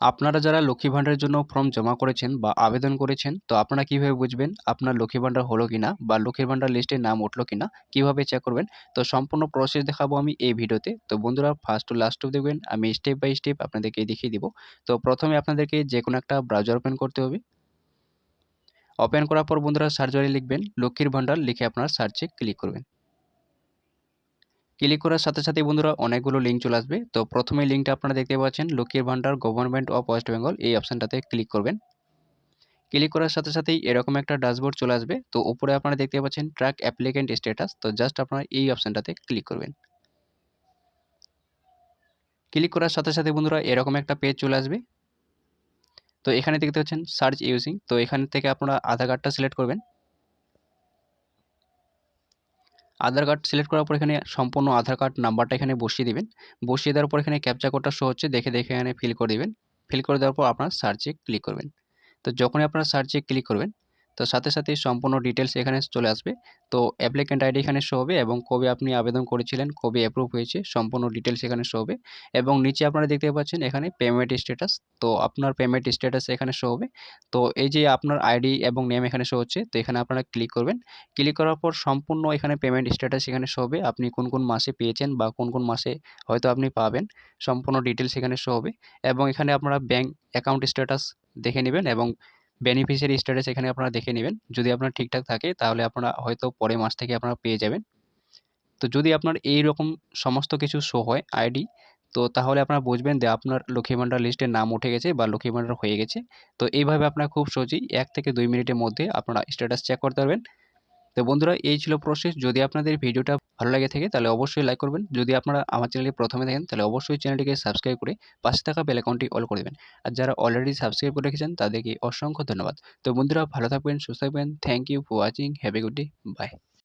আপনারা যারা লক্ষ্মী ভাণ্ডারের জন্য ফর্ম জমা করেছেন বা আবেদন করেছেন, তো আপনারা কীভাবে বুঝবেন আপনার লক্ষ্মী ভাণ্ডার হলো কি না বা লক্ষ্মীর ভাণ্ডার লিস্টে নাম উঠল কি না কীভাবে চেক করবেন? তো সম্পূর্ণ প্রসেস দেখাবো আমি এই ভিডিওতে। তো বন্ধুরা ফার্স্ট টু লাস্ট অব দেখবেন, আমি স্টেপ বাই স্টেপ আপনাদেরকে দেখিয়ে দিব। তো প্রথমে আপনাদেরকে যে কোনো একটা ব্রাউজার ওপেন করতে হবে। ওপেন করার পর বন্ধুরা সার্চারে লিখবেন, লক্ষ্মীর ভাণ্ডার লিখে আপনারা সার্চে ক্লিক করবেন। ক্লিক করার সাথে সাথে বন্ধুরা অনেকগুলো লিঙ্ক চলে আসবে। তো প্রথমে লিঙ্কটা আপনারা দেখতে পাচ্ছেন লক্ষ্মীর ভান্ডার গভর্নমেন্ট অফ ওয়েস্ট বেঙ্গল এই অপশানটাতে ক্লিক করবেন। ক্লিক করার সাথে সাথেই এরকম একটা ড্যাশবোর্ড চলে আসবে। তো উপরে আপনারা দেখতে পাচ্ছেন ট্র্যাক অ্যাপ্লিকেন্ট স্ট্যাটাস তো জাস্ট আপনারা এই অপশানটাতে ক্লিক করবেন। ক্লিক করার সাথে সাথে বন্ধুরা এরকম একটা পেজ চলে আসবে। তো এখানে দেখতে পাচ্ছেন সার্চ ইউজিং তো এখান থেকে আপনারা আধার কার্ডটা সিলেক্ট করবেন। আধার কার্ড সিলেক্ট করার পর এখানে সম্পূর্ণ আধার কার্ড নাম্বারটা এখানে বসিয়ে দিবেন। বসিয়ে দেওয়ার পর এখানে ক্যাপচা কোডটা শো হচ্ছে দেখে দেখে এখানে ফিল করে দিবেন। ফিল করে দেওয়ার পর আপনার সার্চে ক্লিক করবেন। তো যখনই আপনার সার্চে ক্লিক করবেন তো সাথে সাথেই সম্পূর্ণ ডিটেলস এখানে চলে আসবে। তো অ্যাপ্লিকেন্ট আইডি এখানে শো হবে এবং কবে আপনি আবেদন করেছিলেন, কবে অ্যাপ্রুভ হয়েছে, সম্পূর্ণ ডিটেলস এখানে শো হবে। এবং নিচে আপনারা দেখতে পাচ্ছেন এখানে পেমেন্ট স্ট্যাটাস তো আপনার পেমেন্ট স্ট্যাটাস এখানে শো হবে। তো এই যে আপনার আইডি এবং নেম এখানে শো হচ্ছে, তো এখানে আপনারা ক্লিক করবেন। ক্লিক করার পর সম্পূর্ণ এখানে পেমেন্ট স্ট্যাটাস এখানে শো হবে। আপনি কোন কোন মাসে পেয়েছেন বা কোন কোন মাসে হয়তো আপনি পাবেন, সম্পূর্ণ ডিটেলস এখানে শো হবে। এবং এখানে আপনারা ব্যাঙ্ক অ্যাকাউন্ট স্ট্যাটাস দেখে নেবেন এবং বেনিফিশিয়ারি স্ট্যাটাস এখানে আপনারা দেখে নেবেন। যদি আপনার ঠিকঠাক থাকে, তাহলে আপনারা হয়তো পরের মাস থেকে আপনারা পেয়ে যাবেন। তো যদি আপনার এই রকম সমস্ত কিছু শো হয় আইডি তো তাহলে আপনারা বুঝবেন যে আপনার লক্ষ্মী ভাণ্ডার লিস্টে নাম উঠে গেছে বা লক্ষ্মী ভাণ্ডার হয়ে গেছে। তো এইভাবে আপনারা খুব সহজেই এক থেকে দুই মিনিটের মধ্যে আপনারা স্ট্যাটাস চেক করতে পারবেন। তো বন্ধুরা, এই ছিল প্রসেস। যদি আপনাদের ভিডিওটা ভালো লাগে থাকে, তাহলে অবশ্যই লাইক করবেন। যদি আপনারা আমার চ্যানেলে প্রথমে দেখেন, তাহলে অবশ্যই চ্যানেলটিকে সাবস্ক্রাইব করে পাশে থাকা বেল অ্যাকাউন্টটি অল করে দেবেন। আর যারা অলরেডি সাবস্ক্রাইব করে রেখেছেন, তাদেরকে অসংখ্য ধন্যবাদ। তো বন্ধুরা, ভালো থাকবেন, সুস্থ থাকবেন। Thank you for watching have a good day bye